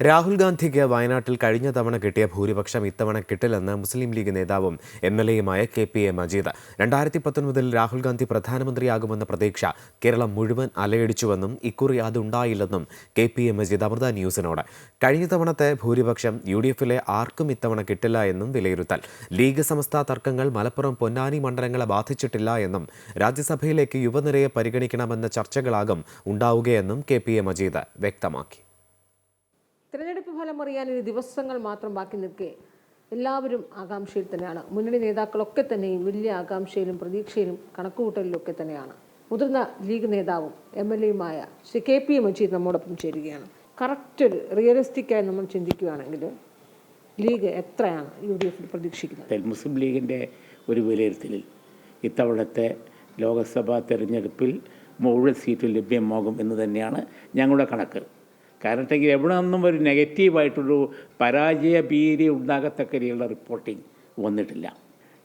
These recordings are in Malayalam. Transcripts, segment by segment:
രാഹുൽ ഗാന്ധിക്ക് വയനാട്ടിൽ കഴിഞ്ഞ തവണ കിട്ടിയ ഭൂരിപക്ഷം ഇത്തവണ കിട്ടില്ലെന്ന് മുസ്ലിം ലീഗ് നേതാവും എം എൽ എയുമായ കെ പി എ മജീദ്. രണ്ടായിരത്തി പത്തൊൻപതിൽ രാഹുൽ ഗാന്ധി പ്രധാനമന്ത്രിയാകുമെന്ന പ്രതീക്ഷ കേരളം മുഴുവൻ അലയടിച്ചുവെന്നും ഇക്കുറി അതുണ്ടായില്ലെന്നും K P A Majeed Amrita ന്യൂസിനോട്. കഴിഞ്ഞ തവണത്തെ ഭൂരിപക്ഷം യു ഡി എഫിലെ ആർക്കും ഇത്തവണ കിട്ടില്ല എന്നും വിലയിരുത്തൽ. ലീഗ് സമസ്ത തർക്കങ്ങൾ മലപ്പുറം പൊന്നാനി മണ്ഡലങ്ങളെ ബാധിച്ചിട്ടില്ല എന്നും രാജ്യസഭയിലേക്ക് യുവനിരയെ പരിഗണിക്കണമെന്ന ചർച്ചകളാകും ഉണ്ടാവുകയെന്നും കെ പി എ മജീദ് വ്യക്തമാക്കി. തിരഞ്ഞെടുപ്പ് ഫലം അറിയാൻ ഇനി ദിവസങ്ങൾ മാത്രം ബാക്കി നിൽക്കെ. എല്ലാവരും ആകാംക്ഷയിൽ തന്നെയാണ്. മുന്നണി നേതാക്കളൊക്കെ തന്നെയും വലിയ ആകാംക്ഷയിലും പ്രതീക്ഷയിലും കണക്കുകൂട്ടലിലൊക്കെ തന്നെയാണ്. മുതിർന്ന ലീഗ് നേതാവും എം എൽ എയുമായ ശ്രീ കെ പി മജീദ് നമ്മോടൊപ്പം ചേരുകയാണ്. കറക്റ്റ് ഒരു റിയലിസ്റ്റിക്കായി നമ്മൾ ചിന്തിക്കുകയാണെങ്കിൽ ലീഗ് എത്രയാണ് യു ഡി എഫിൽ പ്രതീക്ഷിക്കുന്നത്? മുസ്ലിം ലീഗിന്റെ ഒരു വിലയിരുത്തലിൽ ഇത്തവണത്തെ ലോക്സഭാ തെരഞ്ഞെടുപ്പിൽ മുഴുവൻ സീറ്റ് ലഭ്യമാകും എന്ന് തന്നെയാണ് ഞങ്ങളുടെ കണക്ക്. കാരണം വെച്ചെങ്കിൽ എവിടെ നിന്നും ഒരു നെഗറ്റീവായിട്ടൊരു പരാജയ ഭീതി ഉണ്ടാകത്തക്ക രീതിയിലുള്ള റിപ്പോർട്ടിംഗ് വന്നിട്ടില്ല.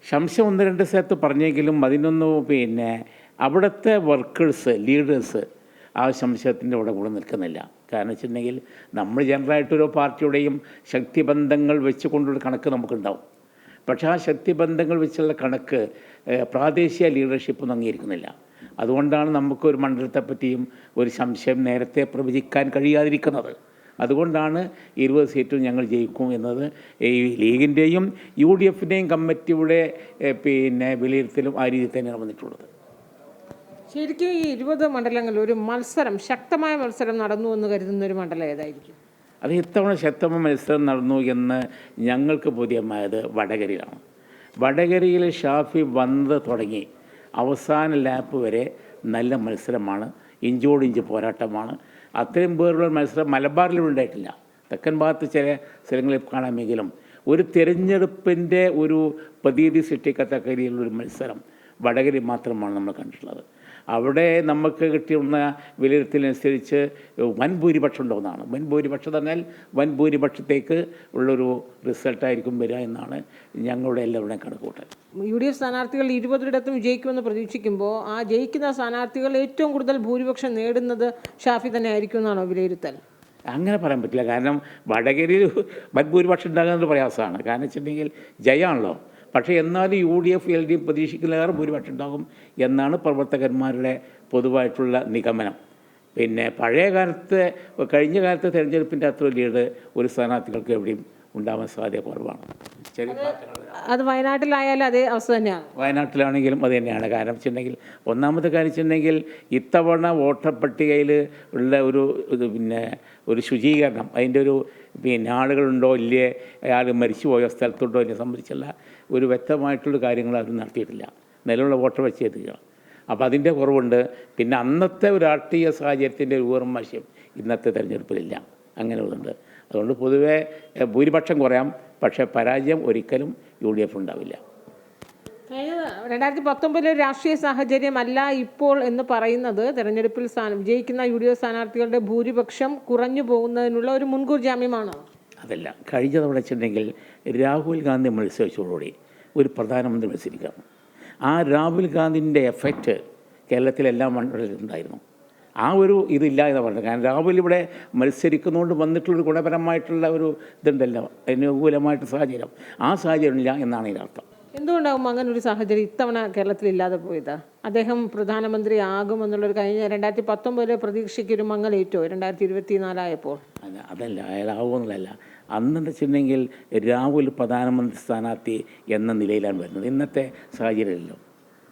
ശംശം ഒന്ന് രണ്ട് സ്ഥലത്ത് പറഞ്ഞെങ്കിലും അതിനൊന്നും പിന്നെ അവിടുത്തെ വർക്കേഴ്സ് ലീഡേഴ്സ് ആ സംശയത്തിന്റെ അവിടെ കൂടെ നിൽക്കുന്നില്ല. കാരണം വെച്ചിട്ടുണ്ടെങ്കിൽ നമ്മൾ ജനറലായിട്ടൊരു പാർട്ടിയുടെയും ശക്തിബന്ധങ്ങൾ വെച്ചുകൊണ്ടൊരു കണക്ക് നമുക്കുണ്ടാവും. പക്ഷേ ആ ശക്തിബന്ധങ്ങൾ വെച്ചുള്ള കണക്ക് പ്രാദേശിക ലീഡർഷിപ്പൊന്നും അംഗീകരിക്കുന്നില്ല. അതുകൊണ്ടാണ് നമുക്ക് ഒരു മണ്ഡലത്തെപ്പറ്റിയും ഒരു സംശയം നേരത്തെ പ്രവചിക്കാൻ കഴിയാതിരിക്കുന്നത്. അതുകൊണ്ടാണ് ഇരുപത് സീറ്റും ഞങ്ങൾ ജയിക്കും എന്നത് ഈ ലീഗിന്റെയും യു ഡി എഫിന്റെയും കമ്മിറ്റിയുടെ പിന്നെ വിലയിരുത്തലും ആ രീതിയിൽ തന്നെയാണ് വന്നിട്ടുള്ളത് ശരിക്കും ഈ ഇരുപത് മണ്ഡലങ്ങളിൽ ഒരു മത്സരം ശക്തമായ മത്സരം നടന്നു എന്ന് കരുതുന്ന ഒരു മണ്ഡലം ഏതായിരിക്കും? അത് ഇത്തവണ ശക്തമായ മത്സരം നടന്നു എന്ന് ഞങ്ങൾക്ക് ബോധ്യമായത് വടകരയിലാണ് വടകരയിൽ ഷാഫി വന്നത് തുടങ്ങി. അവസാന ലാപ്പ് വരെ നല്ല മത്സരമാണ്. ഇഞ്ചോട് ഇഞ്ച് പോരാട്ടമാണ്. അത്രയും പേരുള്ള മത്സരം മലബാറിലും ഉണ്ടായിട്ടില്ല. തെക്കൻ ഭാഗത്ത് ചില സ്ഥലങ്ങളിൽ കാണാമെങ്കിലും ഒരു തിരഞ്ഞെടുപ്പിന്റെ ഒരു പ്രതീതി സൃഷ്ടിക്കത്തക്ക രീതിയിലുള്ളൊരു മത്സരം വടകരയിൽ മാത്രമാണ് നമ്മൾ കണ്ടിട്ടുള്ളത്. അവിടെ നമുക്ക് കിട്ടിയിരുന്ന വിലയിരുത്തലനുസരിച്ച് വൻ ഭൂരിപക്ഷം ഉണ്ടാവുന്നതാണ് വൻ ഭൂരിപക്ഷം തന്നാൽ വൻ ഭൂരിപക്ഷത്തേക്ക് ഉള്ളൊരു റിസൾട്ടായിരിക്കും വരിക എന്നാണ് ഞങ്ങളുടെ എല്ലാവരുടെയും കണക്കൂട്ടൽ യു ഡി എഫ് സ്ഥാനാർത്ഥികൾ ഇരുപതിടത്തും വിജയിക്കുമെന്ന് പ്രതീക്ഷിക്കുമ്പോൾ ആ ജയിക്കുന്ന സ്ഥാനാർത്ഥികൾ ഏറ്റവും കൂടുതൽ ഭൂരിപക്ഷം നേടുന്നത് ഷാഫി തന്നെ ആയിരിക്കും എന്നാണോ വിലയിരുത്തൽ? അങ്ങനെ പറയാൻ പറ്റില്ല. കാരണം വടകരയിൽ വൻ ഭൂരിപക്ഷം ഉണ്ടാകുന്നത് പ്രയാസമാണ്. കാരണം വെച്ചിട്ടുണ്ടെങ്കിൽ ജയമാണല്ലോ. പക്ഷേ എന്നാലും U D F L D F പ്രതീക്ഷിക്കുന്നതിലേറെ ഭൂരിപക്ഷം ഉണ്ടാകും എന്നാണ് പ്രവർത്തകന്മാരുടെ പൊതുവായിട്ടുള്ള നിഗമനം. പിന്നെ പഴയ കാലത്തെ കഴിഞ്ഞ കാലത്തെ തെരഞ്ഞെടുപ്പിന്റെ അത്ര ലീഡ് ഒരു സ്ഥാനാർത്ഥികൾക്ക് എവിടെയും ഉണ്ടാവാൻ സാധ്യത കുറവാണ്. അത് വയനാട്ടിലായാലും അതേ അവസ്ഥ തന്നെയാണ്. വയനാട്ടിലാണെങ്കിലും അത് തന്നെയാണ്. കാരണം വെച്ചിട്ടുണ്ടെങ്കിൽ ഒന്നാമത്തെ കാര്യം വെച്ചിട്ടുണ്ടെങ്കിൽ ഇത്തവണ വോട്ടർ പട്ടികയിൽ ഉള്ള ഒരു ഇത് പിന്നെ ഒരു ശുചീകരണം അതിന്റെ ഒരു പിന്നെ ആളുകളുണ്ടോ ഇല്ലേ അയാൾ മരിച്ചു പോയ സ്ഥലത്തുണ്ടോ എന്നെ സംബന്ധിച്ചുള്ള ഒരു വ്യക്തമായിട്ടുള്ള കാര്യങ്ങൾ അവർ നടത്തിയിട്ടില്ല. നിലവിലുള്ള വോട്ടർ വെച്ച് എത്തുക അപ്പോൾ അതിന്റെ കുറവുണ്ട്. പിന്നെ അന്നത്തെ ഒരു രാഷ്ട്രീയ സാഹചര്യത്തിന്റെ ഒരു ഊർമ്മാശ്യം ഇന്നത്തെ തെരഞ്ഞെടുപ്പിലില്ല. അങ്ങനെയുള്ളതുണ്ട്. അതുകൊണ്ട് പൊതുവേ ഭൂരിപക്ഷം കുറയാം. പക്ഷേ പരാജയം ഒരിക്കലും യു ഡി എഫ് ഉണ്ടാവില്ല. കഴിഞ്ഞ രണ്ടായിരത്തി പത്തൊമ്പതിലെ രാഷ്ട്രീയ സാഹചര്യമല്ല ഇപ്പോൾ എന്ന് പറയുന്നത് തെരഞ്ഞെടുപ്പിൽ സ്ഥാനം വിജയിക്കുന്ന യു ഡി എഫ് സ്ഥാനാർത്ഥികളുടെ ഭൂരിപക്ഷം കുറഞ്ഞു പോകുന്നതിനുള്ള ഒരു മുൻകൂർ ജാമ്യമാണ്? അതല്ല. കഴിഞ്ഞ തവണ വെച്ചിട്ടുണ്ടെങ്കിൽ രാഹുൽ ഗാന്ധി മത്സരിച്ചതോടുകൂടി ഒരു പ്രധാനമന്ത്രി മത്സരിക്കാം. ആ രാഹുൽ ഗാന്ധിന്റെ എഫക്റ്റ് കേരളത്തിലെല്ലാ മണ്ഡലത്തിലും ഉണ്ടായിരുന്നു. ആ ഒരു ഇതില്ല എന്ന് പറഞ്ഞത്. കാരണം രാഹുൽ ഇവിടെ മത്സരിക്കുന്നതുകൊണ്ട് വന്നിട്ടുള്ളൊരു ഗുണപരമായിട്ടുള്ള ഒരു ഇതുണ്ടല്ലോ അനുകൂലമായിട്ട് സാഹചര്യം. ആ സാഹചര്യം ഇല്ല എന്നാണ് ഇതിനർത്ഥം എന്തുകൊണ്ടാകും അങ്ങനെ ഒരു സാഹചര്യം ഇത്തവണ കേരളത്തിൽ ഇല്ലാതെ പോയത്? അദ്ദേഹം പ്രധാനമന്ത്രി ആകുമെന്നുള്ളൊരു കഴിഞ്ഞ രണ്ടായിരത്തി പത്തൊമ്പതിലെ പ്രതീക്ഷയ്ക്കൊരു മങ്ങലേറ്റോ രണ്ടായിരത്തി ഇരുപത്തി നാലായപ്പോൾ അല്ല അതല്ല അയാളാവുമെന്നുള്ളതല്ല അന്നെന്ന് വെച്ചിട്ടുണ്ടെങ്കിൽ രാഹുൽ പ്രധാനമന്ത്രി സ്ഥാനാർത്ഥി എന്ന നിലയിലാണ് വരുന്നത്. ഇന്നത്തെ സാഹചര്യമല്ലോ.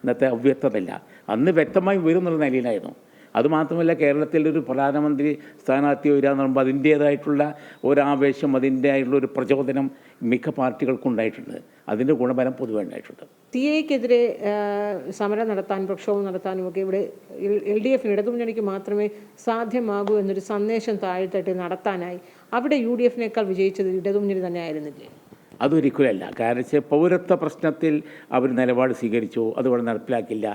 ഇന്നത്തെ അവ്യക്തതല്ല അന്ന് വ്യക്തമായി വരും എന്നുള്ള നിലയിലായിരുന്നു. അതുമാത്രമല്ല കേരളത്തിൽ ഒരു പ്രധാനമന്ത്രി സ്ഥാനാർത്ഥി വരിക എന്ന് പറയുമ്പോൾ അതിന്റേതായിട്ടുള്ള ഒരാവേശം അതിന്റെതായിട്ടുള്ള ഒരു പ്രചോദനം മിക്ക പാർട്ടികൾക്കും ഉണ്ടായിട്ടുണ്ട്. അതിന്റെ ഗുണഫലം പൊതുവെ ഉണ്ടായിട്ടുണ്ട്. സി എക്കെതിരെ സമരം നടത്താൻ പ്രക്ഷോഭം നടത്താനും ഒക്കെ ഇവിടെ എൽ ഡി എഫിന് ഇടതുമുന്നണിക്ക് മാത്രമേ സാധ്യമാകൂ എന്നൊരു സന്ദേശം താഴ്ത്തട്ട് നടത്താനായി. അവിടെ യു ഡി എഫിനേക്കാൾ വിജയിച്ചത് ഇടതുമുന്നണി തന്നെ ആയിരുന്നില്ലേ അതൊരിക്കലല്ല കാരണം വെച്ചാൽ പൗരത്വ പ്രശ്നത്തിൽ അവർ നിലപാട് സ്വീകരിച്ചു അതുകൊണ്ട് നടപ്പിലാക്കില്ല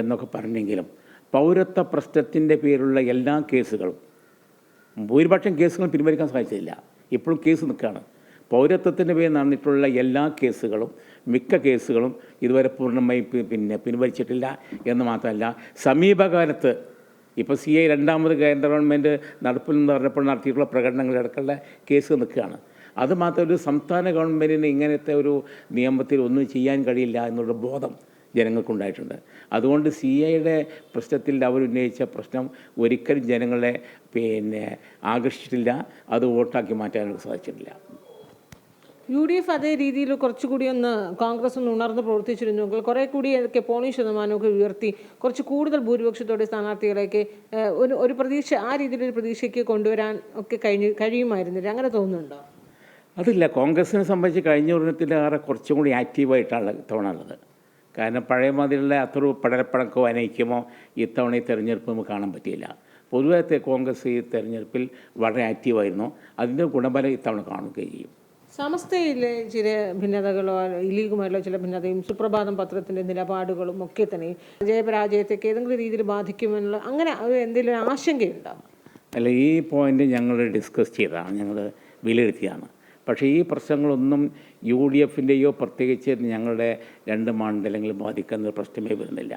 എന്നൊക്കെ പറഞ്ഞെങ്കിലും പൗരത്വ പ്രശ്നത്തിന്റെ പേരിലുള്ള എല്ലാ കേസുകളും ഭൂരിപക്ഷം കേസുകളും പിൻവലിക്കാൻ സാധിച്ചില്ല ഇപ്പോഴും കേസ് നിൽക്കുകയാണ്. പൗരത്വത്തിന്റെ പേരിൽ നടന്നിട്ടുള്ള എല്ലാ കേസുകളും മിക്ക കേസുകളും ഇതുവരെ പൂർണമായി പിന്നെ പിൻവലിച്ചിട്ടില്ല എന്ന് മാത്രമല്ല സമീപകാലത്ത് ഇപ്പോൾ സി ഐ രണ്ടാമത് കേന്ദ്ര ഗവൺമെന്റ് നടപ്പിൽ നിന്ന് പറഞ്ഞപ്പോൾ നടത്തിയിട്ടുള്ള പ്രകടനങ്ങളടക്കമുള്ള കേസ് നിൽക്കുകയാണ്. അതുമാത്രമല്ല സംസ്ഥാന ഗവൺമെന്റിന് ഇങ്ങനത്തെ ഒരു നിയമത്തിൽ ഒന്നും ചെയ്യാൻ കഴിയില്ല എന്നുള്ള ബോധം ജനങ്ങൾക്കുണ്ടായിട്ടുണ്ട്. അതുകൊണ്ട് സി ഐയുടെ പ്രശ്നത്തിൽ അവർ ഉന്നയിച്ച പ്രശ്നം ഒരിക്കലും ജനങ്ങളെ പിന്നെ ആകർഷിച്ചിട്ടില്ല അത് വോട്ടാക്കി മാറ്റാനൊക്കെ സാധിച്ചിട്ടില്ല. യു ഡി എഫ് അതേ രീതിയിൽ കുറച്ചുകൂടി ഒന്ന് കോൺഗ്രസ് ഒന്ന് ഉണർന്ന് പ്രവർത്തിച്ചിരുന്നുവെങ്കിൽ കുറേ കൂടി ഒക്കെ പോളിംഗ് ശതമാനമൊക്കെ ഉയർത്തി കുറച്ച് കൂടുതൽ ഭൂരിപക്ഷത്തോടെ സ്ഥാനാർത്ഥികളെയൊക്കെ ഒരു ഒരു പ്രതീക്ഷ ആ രീതിയിലൊരു പ്രതീക്ഷയ്ക്ക് കൊണ്ടുവരാൻ ഒക്കെ കഴിഞ്ഞ് കഴിയുമായിരുന്നില്ല. അങ്ങനെ തോന്നുന്നുണ്ടോ? അതില്ല. കോൺഗ്രസിനെ സംബന്ധിച്ച് കഴിഞ്ഞ ഒരെണ്ണത്തിലേറെ കുറച്ചും കൂടി ആക്റ്റീവായിട്ടാണ് ഉള്ളത് കാരണം പഴയ മാതിരിയുള്ള അത്ര പടലപ്പണക്കോ അനൈക്യമോ ഇത്തവണ ഈ തെരഞ്ഞെടുപ്പ് നമുക്ക് കാണാൻ പറ്റിയില്ല. പൊതുവെ കോൺഗ്രസ് ഈ തെരഞ്ഞെടുപ്പിൽ വളരെ ആക്റ്റീവായിരുന്നു. അതിന്റെ ഗുണഫലം ഇത്തവണ കാണുകയും ചെയ്യും. സമസ്തയിലെ ചില ഭിന്നതകളോ ലീഗുമായുള്ള ചില ഭിന്നതയും സുപ്രഭാതം പത്രത്തിന്റെ നിലപാടുകളും ഒക്കെ തന്നെ ജയപരാജയത്തേക്ക് ഏതെങ്കിലും രീതിയിൽ ബാധിക്കുമെന്നുള്ള അങ്ങനെ എന്തെങ്കിലും ആശങ്കയുണ്ടോ? അല്ല ഈ പോയിന്റ് ഞങ്ങൾ ഡിസ്കസ് ചെയ്തതാണ്. ഞങ്ങൾ വിലയിരുത്തിയതാണ് പക്ഷേ ഈ പ്രശ്നങ്ങളൊന്നും യു ഡി എഫിന്റെയോ പ്രത്യേകിച്ച് ഞങ്ങളുടെ രണ്ട് മണ്ഡലങ്ങൾ ബാധിക്കുന്ന പ്രശ്നമേ വരുന്നില്ല.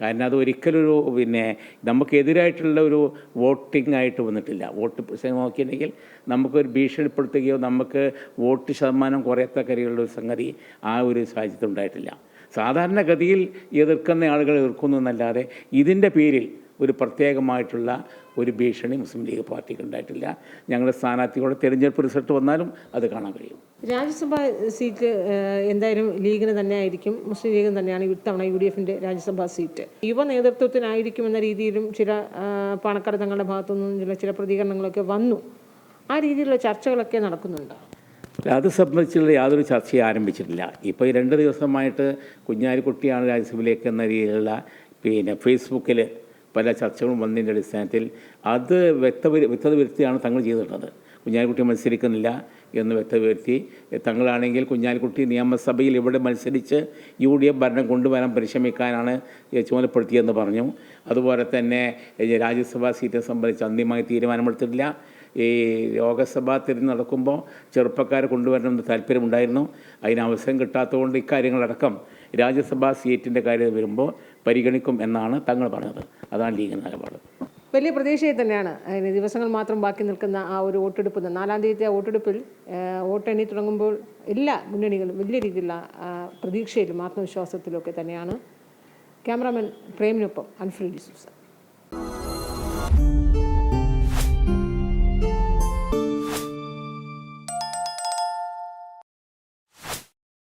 കാരണം അത് ഒരിക്കലൊരു പിന്നെ നമുക്കെതിരായിട്ടുള്ള ഒരു വോട്ടിംഗ് ആയിട്ട് വന്നിട്ടില്ല. വോട്ട് നോക്കിയിട്ടുണ്ടെങ്കിൽ നമുക്കൊരു ഭീഷണിപ്പെടുത്തുകയോ നമുക്ക് വോട്ട് ശതമാനം കുറയത്തക്കരിയുള്ള ഒരു സംഗതി ആ ഒരു സാഹചര്യത്തിൽ ഉണ്ടായിട്ടില്ല സാധാരണഗതിയിൽ എതിർക്കുന്ന ആളുകൾ എതിർക്കുന്നു എന്നല്ലാതെ ഇതിന്റെ പേരിൽ ഒരു പ്രത്യേകമായിട്ടുള്ള ഒരു ഭീഷണി മുസ്ലിം ലീഗ് പാർട്ടിക്ക് ഉണ്ടായിട്ടില്ല. ഞങ്ങളുടെ സ്ഥാനാർത്ഥികളുടെ തെരഞ്ഞെടുപ്പ് റിസൾട്ട് വന്നാലും അത് കാണാൻ കഴിയും. രാജ്യസഭാ സീറ്റ് എന്തായാലും ലീഗിന് തന്നെ ആയിരിക്കും മുസ്ലിം ലീഗിന് തന്നെയാണ് ഇത്തവണ യു ഡി എഫിന്റെ രാജ്യസഭാ സീറ്റ്. യുവ നേതൃത്വത്തിനായിരിക്കും എന്ന രീതിയിലും ചില ആഹ്, തങ്ങളുടെ ഭാഗത്തുനിന്നും ചില ചില പ്രതികരണങ്ങളൊക്കെ വന്നു. ആ രീതിയിലുള്ള ചർച്ചകളൊക്കെ നടക്കുന്നുണ്ട്? അത് സംബന്ധിച്ചുള്ള യാതൊരു ചർച്ചയും ആരംഭിച്ചിട്ടില്ല. ഇപ്പോൾ ഈ രണ്ട് ദിവസമായിട്ട് കുഞ്ഞാലിക്കുട്ടിയാണ് രാജ്യസഭയിലേക്ക് എന്ന രീതിയിലുള്ള പിന്നെ ഫേസ്ബുക്കിൽ പല ചർച്ചകളും വന്നതിന്റെ അടിസ്ഥാനത്തിൽ അത് വ്യക്ത വ്യക്തത വരുത്തിയാണ് തങ്ങൾ ചെയ്തിട്ടുള്ളത്. കുഞ്ഞാലിക്കുട്ടി മത്സരിക്കുന്നില്ല എന്ന് വ്യക്തത വരുത്തി തങ്ങളാണെങ്കിൽ കുഞ്ഞാലിക്കുട്ടി നിയമസഭയിൽ ഇവിടെ മത്സരിച്ച് യു ഡി എഫ് ഭരണം കൊണ്ടുവരാൻ പരിശ്രമിക്കാനാണ് ചുമതലപ്പെടുത്തിയെന്ന് പറഞ്ഞു. അതുപോലെ തന്നെ രാജ്യസഭാ സീറ്റ് സംബന്ധിച്ച് അന്തിമമായി തീരുമാനമെടുത്തിട്ടില്ല. ഈ ലോകസഭാ തിരഞ്ഞ് നടക്കുമ്പോൾ ചെറുപ്പക്കാരെ കൊണ്ടുവരണമെന്ന് താല്പര്യമുണ്ടായിരുന്നു. അതിന് അവസരം കിട്ടാത്തതുകൊണ്ട് ഇക്കാര്യങ്ങളടക്കം രാജ്യസഭാ സീറ്റിന്റെ കാര്യം വരുമ്പോൾ പരിഗണിക്കും എന്നാണ് തങ്ങൾ പറഞ്ഞത്. അതാണ് ലീഗിന്റെ നിലപാട്. വലിയ പ്രതീക്ഷയിൽ തന്നെയാണ്. ദിവസങ്ങൾ മാത്രം ബാക്കി നിൽക്കുന്ന ആ ഒരു വോട്ടെടുപ്പ്. നാലാം തീയതി വോട്ടെടുപ്പിൽ വോട്ട് വോട്ടെണ്ണി തുടങ്ങുമ്പോൾ എല്ലാ മുന്നണികളും വലിയ രീതിയിലുള്ള പ്രതീക്ഷയിലും ആത്മവിശ്വാസത്തിലും ഒക്കെ തന്നെയാണ്. ക്യാമറാമാൻ പ്രേമിനൊപ്പം അൻഫ്രീഡ് ഡിസൂസ